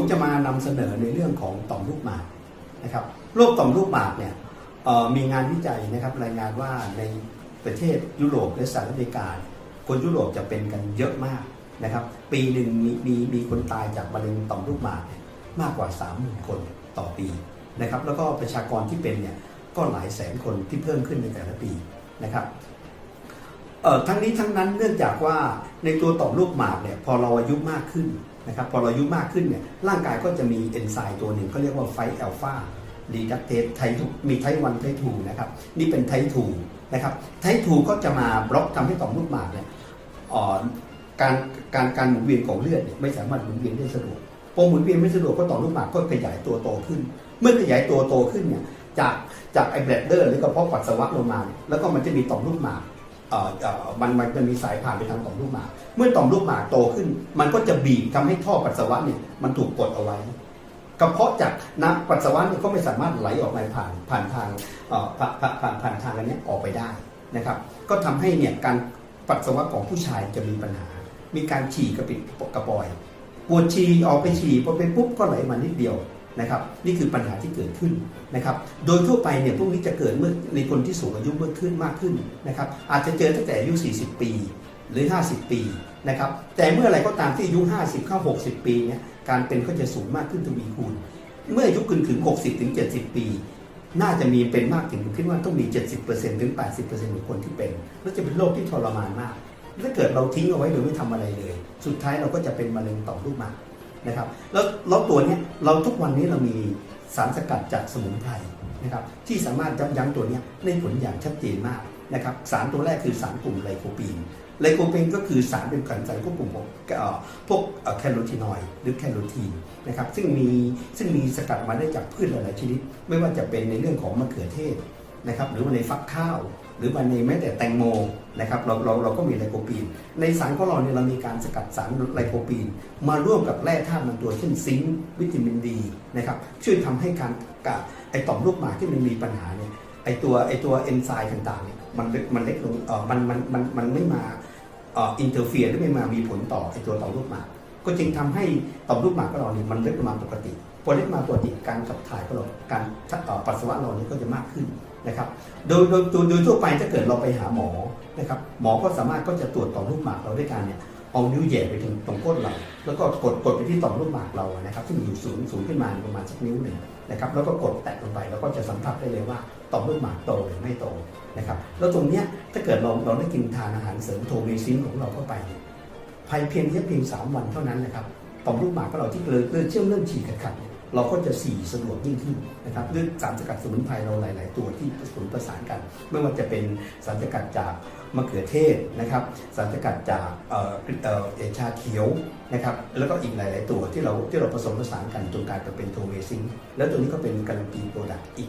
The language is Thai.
ผมจะมานำเสนอในเรื่องของต่อมลูกหมากนะครับโรคต่อมลูกหมากเนี่ยมีงานวิจัยนะครับรายงานว่าในประเทศยุโรปและสหรัฐอเมริกา คนยุโรปจะเป็นกันเยอะมากนะครับ ปีหนึ่งมีมีมีคนตายจากมะเร็งต่อมลูกหมากมากกว่า 30,000 คนต่อปีนะครับ แล้วก็ประชากรที่เป็นเนี่ยก็หลายแสนคนที่เพิ่มขึ้นในแต่ละปีนะครับ เอ่อทั้งนี้ทั้งนั้นเนื่องจากว่าในตัวต่อมลูกหมากเนี่ยพอเราอายุมากขึ้นนะครับพอเราอายุมากขึ้นเนี่ยร่างกายก็จะมีเอนไซม์ตัวหนึ่งเขาเรียกว่าไฟอัลฟารีดักเตสไททูมีไทวันไททูนะครับนี่เป็นไททูนะครับไททูก็จะมาบล็อกทำให้ต่อมลูกหมากเนี่ยอ่อการการการหมุนเวียนของเลือดเนี่ยไม่สามารถหมุนเวียนได้สะดวกพอหมุนเวียนไม่สะดวกก็ต่อมลูกหมากก็ขยายตัวโตขึ้น เมื่อขยายตัวโตขึ้นเนี่ยจากจากไอแบลดเดอร์หรือกระเพาะปัสสาวะลงมา แล้วก็มันจะมีต่อมลูกหมาก มันมันจะมีสายผ่านไปทางต่อมลูกหมาก เมื่อต่อมลูกหมากโตขึ้น มันก็จะบีบทำให้ท่อปัสสาวะเนี่ยมันถูกกดเอาไว้กระเพาะจากน้ำปัสสาวะเนี่ยก็ไม่สามารถไหลออกมาผ่านผ่านทางผ่านผ่านผ่านานทางอันเนี้ยออกไปได้นะครับ ก็ทำให้เนี่ยการปัสสาวะของผู้ชายจะมีปัญหา มีการฉี่กระปิดกระปอยปวดฉี่ออกไปฉี่พอเป็นปุ๊บก็ไหลมานิดเดียว นะครับนี่คือปัญหาที่เกิดขึ้นนะครับโดยทั่วไปเนี่ยพวกนี้จะเกิดเมื่อในคนที่สูงอายุเมื่อขึ้นมากขึ้นนะครับอาจจะเจอตั้งแต่อายุ 40 ปีหรือ 50 ปีนะครับแต่เมื่อไรก็ตามที่อายุ 50 เข้า 60 ปีเนี่ยการเป็นก็จะสูงมากขึ้นทวีคูณ เมื่ออายุขึ้นถึง 60 ถึง 70 ปี น่าจะมีเป็นมากถึงคิดว่าต้องมี 70%ถึง 80%ของคนที่เป็น แล้วจะเป็นโรคที่ทรมานมาก ถ้าเกิดเราทิ้งเอาไว้โดยไม่ทำอะไรเลย สุดท้ายเราก็จะเป็นมะเร็งต่อมลูกหมาก นะครับแล้วแล้วตัวนี้เราทุกวันนี้เรามีสารสกัดจากสมุนไพรนะครับที่สามารถยับยั้งตัวนี้ได้ผลอย่างชัดเจนมากนะครับสารตัวแรกคือสารกลุ่มไลโคปีนไลโคปีนก็คือสารเป็นกันสารควบคุมพวกแคโรทีนอยด์หรือแคโรทีนนะครับซึ่งมีซึ่งมีสกัดมาได้จากพืชหลายๆชนิด ไม่ว่าจะเป็นในเรื่องของมะเขือเทศ นะครับหรือว่าในฟักข้าว หรือว่าในแม้แต่แตงโมนะครับเราเราเราก็มีไลโคปีน ในสารของเราเนี่ยเรามีการสกัดสารไลโคปีน มาร่วมกับแร่ธาตุบางตัวเช่นซิงค์วิตามินดีนะครับช่วยทำให้การกะไอต่อมลูกหมากที่มันมีปัญหาเนี่ยไอตัวไอตัวเอนไซม์ต่างๆเนี่ยมันเล็กมันเล็กลงเออมันมันมันมันไม่มาเอออินเตอร์เฟียหรือไม่มามีผลต่อไอตัวต่อมลูกหมาก ก็จึงทำให้ต่อมลูกหมากของเราเนี่ยมันเล็กลงมาปกติ พอเล็กมาปกติการขับถ่ายของเราการเอ่อปัสสาวะเราเนี่ยก็จะมากขึ้นนะครับโดยโดยโดยโดยทั่วไปถ้าเกิดเราไปหาหมอนะครับ หมอก็สามารถก็จะตรวจต่อมลูกหมากเราด้วยการเนี่ยเอานิ้วแหย่ไปถึงตรงก้นเราแล้วก็กดกดไปที่ต่อมลูกหมากเรานะครับ ซึ่งอยู่สูงสูงขึ้นมาประมาณสักนิ้วหนึ่งนะครับแล้วก็กดแตะลงไปแล้วก็จะสัมผัสได้เลยว่าต่อมลูกหมากโตหรือไม่โตนะครับแล้วตรงเนี้ยถ้าเกิดเราเราได้กินทานอาหารเสริมโทเมซินของเราเข้าไปเนี่ยภายเพียงแค่เพียงสามวันเท่านั้นนะครับ ต่อมลูกหมากของเราที่เลือเกลือเชื่อมเริ่มฉีกขัดๆเนี่ยเราก็จะสี่สะดวกยิ่งขึ้นนะครับด้วยสารสกัดสมุนไพรเราหลาย ๆ ตัวที่ผสมประสานกัน ไม่ว่าจะเป็นสารสกัดจากมะเขือเทศนะครับ สารสกัดจากเอ่อเอ่อเอชาเขียวนะครับ แล้วก็อีกหลาย ๆ ตัวที่เราที่เราผสมผสานกันจนกลายเป็นโทเมซิงแล้วตัวนี้ก็เป็นการันตีโปรดักต์อีก